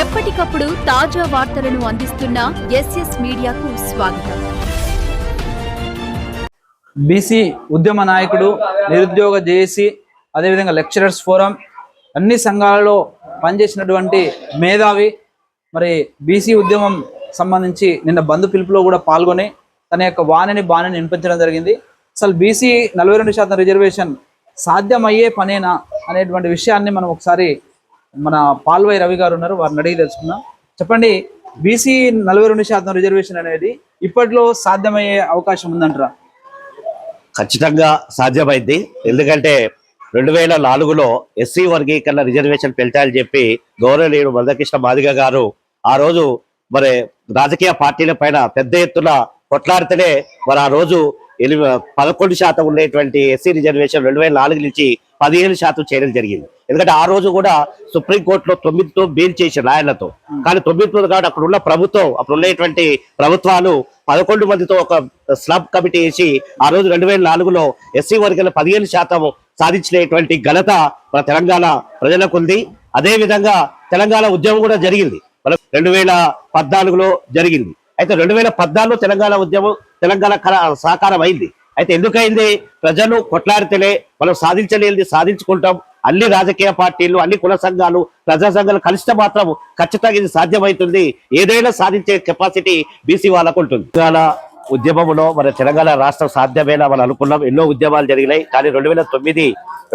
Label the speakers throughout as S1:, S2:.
S1: ఎప్పటికప్పుడు తాజా వార్తలను అందిస్తున్న ఎస్ఎస్ మీడియాకు స్వాగతం.
S2: బీసీ ఉద్యమ నాయకుడు నిరుద్యోగ జేఏసీ అదేవిధంగా లెక్చరర్స్ ఫోరం అన్ని సంఘాలలో పనిచేసినటువంటి మేధావి మరి బీసీ ఉద్యమం సంబంధించి నిన్న బంధు పిలుపులో కూడా పాల్గొని తన యొక్క వాణిని బాణిని వినిపించడం జరిగింది. అసలు బీసీ నలభై రెండు శాతం రిజర్వేషన్ సాధ్యమయ్యే పనేనా అనేటువంటి విషయాన్ని మనం ఒకసారి మన పాల్వై రవి గారు ఉన్నారు వారిని అడిగి తెలుసుకుందాం. చెప్పండి బీసీ నలభై రెండు శాతం రిజర్వేషన్ అనేది ఇప్పట్లో సాధ్యమయ్యే అవకాశం ఉందంటారా?
S3: ఖచ్చితంగా సాధ్యమైంది. ఎందుకంటే రెండు వేల నాలుగులో ఎస్సీ వర్గీకరణ రిజర్వేషన్ పెంచాలని చెప్పి గౌరవనీయుడు మందకృష్ణ మాదిగ గారు ఆ రోజు మరి రాజకీయ పార్టీల పైన పెద్ద ఎత్తున కొట్లాడితేనే మరి ఆ రోజు ఎనిమిది పదకొండు శాతం ఉండేటువంటి ఎస్సీ రిజర్వేషన్ రెండు వేల నాలుగు నుంచి పదిహేను శాతం చేయడం జరిగింది. ఎందుకంటే ఆ రోజు కూడా సుప్రీంకోర్టులో తొమ్మిదితో బెయిల్ చేసి లాయర్లతో కానీ తొమ్మిదితో కాబట్టి అక్కడ ఉన్న ప్రభుత్వం అప్పుడు ఉండేటువంటి ప్రభుత్వాలు పదకొండు మందితో ఒక స్లబ్ కమిటీ వేసి ఆ రోజు రెండు వేల నాలుగులో ఎస్సీ వర్గాల పదిహేను శాతం సాధించినటువంటి ఘనత మన తెలంగాణ ప్రజలకు ఉంది అదే విధంగా తెలంగాణ ఉద్యమం కూడా జరిగింది. మన రెండు వేల పద్నాలుగులో జరిగింది. అయితే రెండు వేల పద్నాలుగులో తెలంగాణ ఉద్యమం తెలంగాణ కళ సాకారం అయింది. అయితే ఎందుకైంది? ప్రజలు కొట్లాడితేనే మనం సాధించలేనిది సాధించుకుంటాం. అన్ని రాజకీయ పార్టీలు అన్ని కుల సంఘాలు ప్రజా సంఘాలు కలిస్తే మాత్రం ఖచ్చితంగా ఇది సాధ్యమవుతుంది. ఏదైనా సాధించే కెపాసిటీ బీసీ వాళ్ళకు ఉంటుంది. ఉద్యమంలో మన తెలంగాణ రాష్ట్రం సాధ్యమేనా మనం అనుకున్నాం. ఎన్నో ఉద్యమాలు జరిగినాయి. కానీ రెండు వేల తొమ్మిది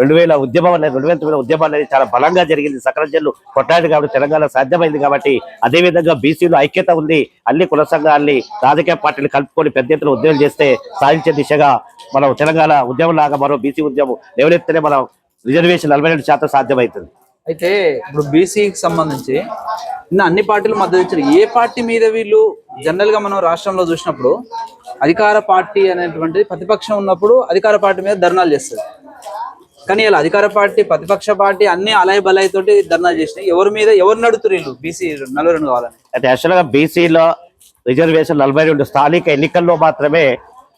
S3: రెండు వేల ఉద్యమం అనేది రెండు వేల తొమ్మిది ఉద్యమం అనేది చాలా బలంగా జరిగింది. సకల జల్లు కొట్టాడు కాబట్టి తెలంగాణ సాధ్యమైంది కాబట్టి అదే విధంగా బీసీలో ఐక్యత ఉంది. అన్ని కుల సంఘాలని రాజకీయ పార్టీలు కలుపుకొని పెద్ద ఎత్తున ఉద్యమం చేస్తే సాధించే దిశగా మనం తెలంగాణ ఉద్యమం లాగా మరో బీసీ ఉద్యమం ఎవరెత్తనే మనం రిజర్వేషన్ నలభై రెండు శాతం సాధ్యమవుతుంది.
S2: అయితే ఇప్పుడు బీసీకి సంబంధించి నిన్న అన్ని పార్టీలు మద్దతు ఇచ్చారు. ఏ పార్టీ మీద వీళ్ళు జనరల్గా మనం రాష్ట్రంలో చూసినప్పుడు అధికార పార్టీ అనేటువంటిది ప్రతిపక్షం ఉన్నప్పుడు అధికార పార్టీ మీద ధర్నాలు చేస్తారు. కానీ ఇలా అధికార పార్టీ ప్రతిపక్ష పార్టీ అన్ని అలాయ్ బలాయ్ తోటి ధర్నాలు చేసినాయి. ఎవరి మీద ఎవరు నడుతున్నారు వీళ్ళు? బీసీ నలభై రెండు కావాలని.
S3: అయితే యాక్చువల్గా బీసీలో రిజర్వేషన్ నలభై రెండు స్థానిక ఎన్నికల్లో మాత్రమే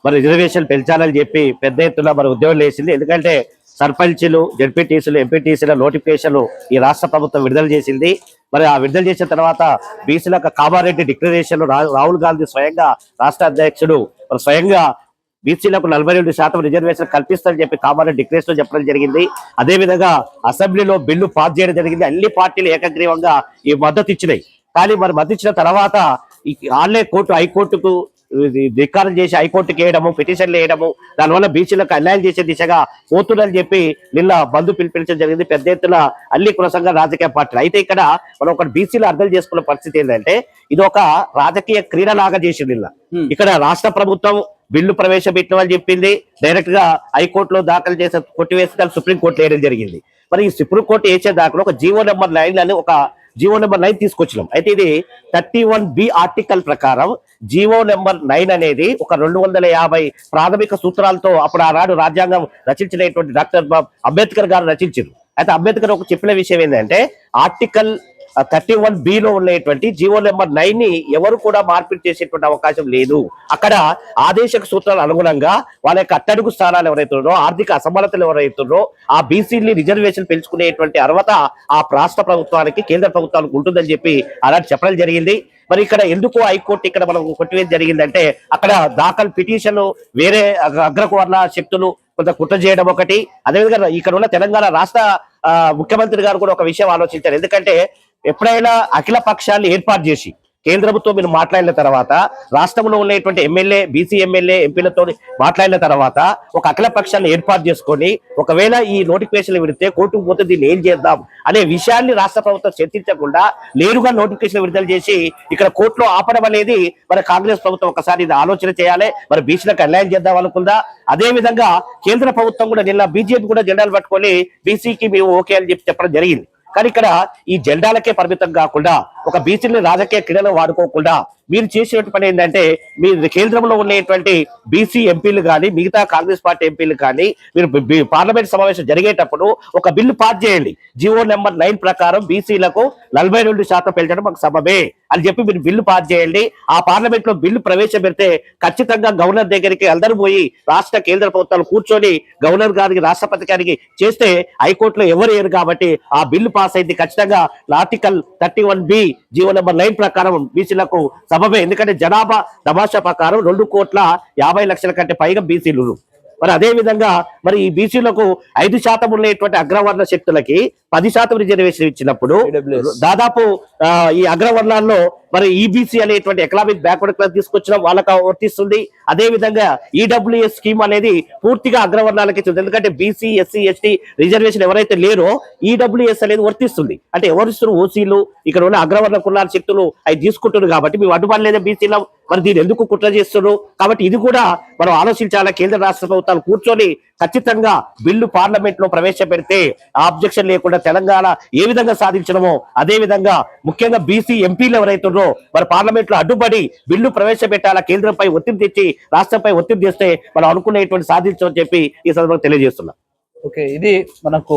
S3: మరి రిజర్వేషన్ పెంచాలని చెప్పి పెద్ద ఎత్తున మరి ఉద్యోగం వేసింది ఎందుకంటే సర్పంచ్లు జడ్పీటీసీలు ఎంపీటీసీల నోటిఫికేషన్లు ఈ రాష్ట్ర ప్రభుత్వం విడుదల చేసింది. మరి ఆ విడుదల చేసిన తర్వాత బీసీలకు కామారెడ్డి డిక్లరేషన్ రాహుల్ గాంధీ స్వయంగా రాష్ట్ర అధ్యక్షుడు మరి స్వయంగా బీసీలకు నలభై రెండు శాతం రిజర్వేషన్ కల్పిస్తారని చెప్పి కామారెడ్డి డిక్లరేషన్ చెప్పడం జరిగింది. అదే విధంగా అసెంబ్లీలో బిల్లు పాస్ చేయడం జరిగింది. అన్ని పార్టీలు ఏకగ్రీవంగా ఈ మద్దతు ఇచ్చినాయి. కానీ మరి మద్దతు ఇచ్చిన తర్వాత ఆన్లైన్ కోర్టు హైకోర్టుకు ధిక్కారం చేసి హైకోర్టుకి వేయడము పిటిషన్లు వేయడము దానివల్ల బీసీలకు అన్యాయం చేసే దిశగా పోతుందని చెప్పి నిన్న బంధు పిలిపించడం జరిగింది. పెద్ద ఎత్తున అన్ని కుల సంఘ రాజకీయ పార్టీలు. అయితే ఇక్కడ మనం ఒక బీసీలు అర్థం చేసుకున్న పరిస్థితి ఏంటంటే ఇది ఒక రాజకీయ క్రీడలాగా చేసింది నిన్న. ఇక్కడ రాష్ట్ర ప్రభుత్వం బిల్లు ప్రవేశపెట్టమని చెప్పింది. డైరెక్ట్గా హైకోర్టులో దాఖలు చేసే కొట్టివేసి దాన్ని సుప్రీం కోర్టు వేయడం జరిగింది. మరి ఈ సుప్రీం కోర్టు వేసే దాఖలు ఒక జీవో నెంబర్ నైన్ అని ఒక జీవో నెంబర్ నైన్ తీసుకొచ్చినాం. అయితే ఇది థర్టీ వన్ బి ఆర్టికల్ ప్రకారం జీవో నెంబర్ నైన్ అనేది ఒక రెండు వందల యాభై ప్రాథమిక సూత్రాలతో అప్పుడు ఆనాడు రాజ్యాంగం రచించినటువంటి డాక్టర్ బాబ్ అంబేద్కర్ గారు రచించారు అయితే అంబేద్కర్ ఒక చెప్పిన విషయం ఏంటంటే ఆర్టికల్ థర్టీ వన్లో ఉండేటువంటి జీవో నెంబర్ నైన్ని ఎవరు కూడా మార్పిడి చేసేటువంటి అవకాశం లేదు. అక్కడ ఆదేశక సూత్రాల అనుగుణంగా వాళ్ళ యొక్క అట్టడుగు స్థానాలు ఎవరైతున్నారో ఆర్థిక అసమానతలు ఎవరైతున్నారో ఆ బీసీని రిజర్వేషన్ పెంచుకునేటువంటి అర్హత ఆ రాష్ట్ర ప్రభుత్వానికి కేంద్ర ప్రభుత్వానికి ఉంటుందని చెప్పి అలాంటి చెప్పడం జరిగింది. మరి ఇక్కడ ఎందుకు హైకోర్టు ఇక్కడ మనం కొట్టివేది జరిగిందంటే అక్కడ దాఖలు పిటిషన్ వేరే అగ్ర- శక్తులు కొంత కుట్ర చేయడం ఒకటి. అదేవిధంగా ఇక్కడ ఉన్న తెలంగాణ రాష్ట్ర ఆ, ముఖ్యమంత్రి గారు కూడా ఒక విషయం ఆలోచించారు. ఎందుకంటే ఎప్పుడైనా అఖిల పక్షాన్ని ఏర్పాటు చేసి కేంద్రంతో మీరు మాట్లాడిన తర్వాత రాష్ట్రంలో ఉండేటువంటి ఎమ్మెల్యే బీసీ ఎమ్మెల్యే ఎంపీలతో మాట్లాడిన తర్వాత ఒక అఖిల పక్షాన్ని ఏర్పాటు చేసుకొని ఒకవేళ ఈ నోటిఫికేషన్ విడితే కోర్టుకు పోతే దీన్ని ఏం చేద్దాం అనే విషయాన్ని రాష్ట్ర ప్రభుత్వం చర్చించకుండా నేరుగా నోటిఫికేషన్ విడుదల చేసి ఇక్కడ కోర్టులో ఆపడం అనేది మరి కాంగ్రెస్ ప్రభుత్వం ఒకసారి ఇది ఆలోచన చేయాలి. మరి బీసీలకు అన్యాయం చేద్దాం అనుకుందా? అదే విధంగా కేంద్ర ప్రభుత్వం కూడా నిన్న బీజేపీ కూడా జెండాలు పట్టుకొని బీసీకి మేము ఓకే అని చెప్పి చెప్పడం జరిగింది. కానీ ఇక్కడ ఈ జెండాలకే పరిమితం కాకుండా ఒక బీసీని రాజకీయ క్రీడలు వాడుకోకుండా మీరు చేసినటువంటి పని ఏంటంటే మీరు కేంద్రంలో ఉండేటువంటి బీసీ ఎంపీలు కానీ మిగతా కాంగ్రెస్ పార్టీ ఎంపీలు కానీ మీరు పార్లమెంట్ సమావేశం జరిగేటప్పుడు ఒక బిల్లు పాస్ చేయండి. జీవో నెంబర్ నైన్ ప్రకారం బీసీలకు నలభై రెండు శాతం పెంచడం మాకు సమమే అని చెప్పి మీరు బిల్లు పాస్ చేయండి. ఆ పార్లమెంట్లో బిల్లు ప్రవేశపెడితే ఖచ్చితంగా గవర్నర్ దగ్గరికి అందరూ పోయి రాష్ట్ర కేంద్ర ప్రభుత్వాలు కూర్చొని గవర్నర్ గారికి రాష్ట్రపతి గారికి చేస్తే హైకోర్టులో ఎవరు ఏరు కాబట్టి ఆ బిల్లు పాస్ అయింది ఖచ్చితంగా article thirty one B GO number nine ప్రకారం బీసీలకు సబబే ఎందుకంటే జనాభా తమాషా ప్రకారం రెండు కోట్ల యాభై లక్షల కంటే పైగా బీసీలు మరి అదే విధంగా మరి ఈ బీసీలకు ఐదు శాతం ఉండేటువంటి అగ్రవర్ణ శక్తులకి పది శాతం రిజర్వేషన్ ఇచ్చినప్పుడు. దాదాపు ఈ అగ్రవర్ణాల్లో మరి ఈబీసీ అనేటువంటి ఎకనామిక్ బ్యాక్వర్డ్ క్లాస్ తీసుకొచ్చిన వాళ్ళకి వర్తిస్తుంది. అదే విధంగా ఈడబ్ల్యూఎస్ స్కీమ్ అనేది పూర్తిగా అగ్రవర్ణాలకి ఇస్తుంది ఎందుకంటే బీసీ ఎస్సీ ఎస్టీ రిజర్వేషన్ ఎవరైతే లేరో ఈడబ్ల్యూఎస్ అనేది వర్తిస్తుంది. అంటే ఎవరు ఓసీలు ఇక్కడ ఉన్న అగ్రవర్ణ కులాల శక్తులు అవి తీసుకుంటున్నారు కాబట్టి మేము అడ్డుపడలేదా బీసీలో మరి దీన్ని ఎందుకు కుట్ర చేస్తున్నారు? కాబట్టి ఇది కూడా మనం ఆలోచించాలా? కేంద్ర రాష్ట్ర ప్రభుత్వాలు కూర్చొని ఖచ్చితంగా బిల్లు పార్లమెంట్లో ప్రవేశపెడితే ఆబ్జెక్షన్ లేకుండా తెలంగాణ ఏ విధంగా సాధించడమో అదే విధంగా ముఖ్యంగా బీసీ ఎంపీలు ఎవరైతున్నారో మరి పార్లమెంట్లో అడ్డుపడి బిల్లు ప్రవేశపెట్టాలా కేంద్రంపై ఒత్తిడి తెచ్చి రాష్ట్రంపై ఒత్తిడి తెస్తే మనం అనుకునేటువంటి సాధించమని చెప్పి ఈ సందర్భంగా తెలియజేస్తున్నా.
S2: ఓకే ఇది మనకు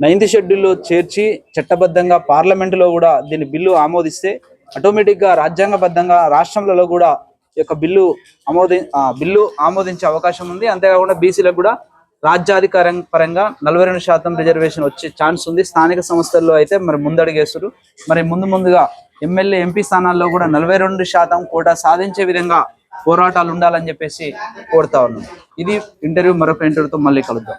S2: నైన్త్ షెడ్యూల్లో చేర్చి చట్టబద్ధంగా పార్లమెంటులో కూడా దీని బిల్లు ఆమోదిస్తే ఆటోమేటిక్గా రాజ్యాంగబద్ధంగా రాష్ట్రంలో కూడా ఈ యొక్క బిల్లు ఆమోది ఆ, బిల్లు ఆమోదించే అవకాశం ఉంది. అంతేకాకుండా బీసీలకు కూడా రాజ్యాధికారం పరంగా నలభై రెండు శాతం రిజర్వేషన్ వచ్చే ఛాన్స్ ఉంది. స్థానిక సంస్థల్లో అయితే మరి ముందడుగేస్తారు మరి ముందు ముందుగా ఎమ్మెల్యే ఎంపీ స్థానాల్లో కూడా నలభై రెండు శాతం కూడా సాధించే విధంగా పోరాటాలు ఉండాలని చెప్పేసి కోరుతా ఉన్నాం. ఇది ఇంటర్వ్యూ మరొక ఇంటర్వ్యూతో మళ్ళీ కలుద్దాం.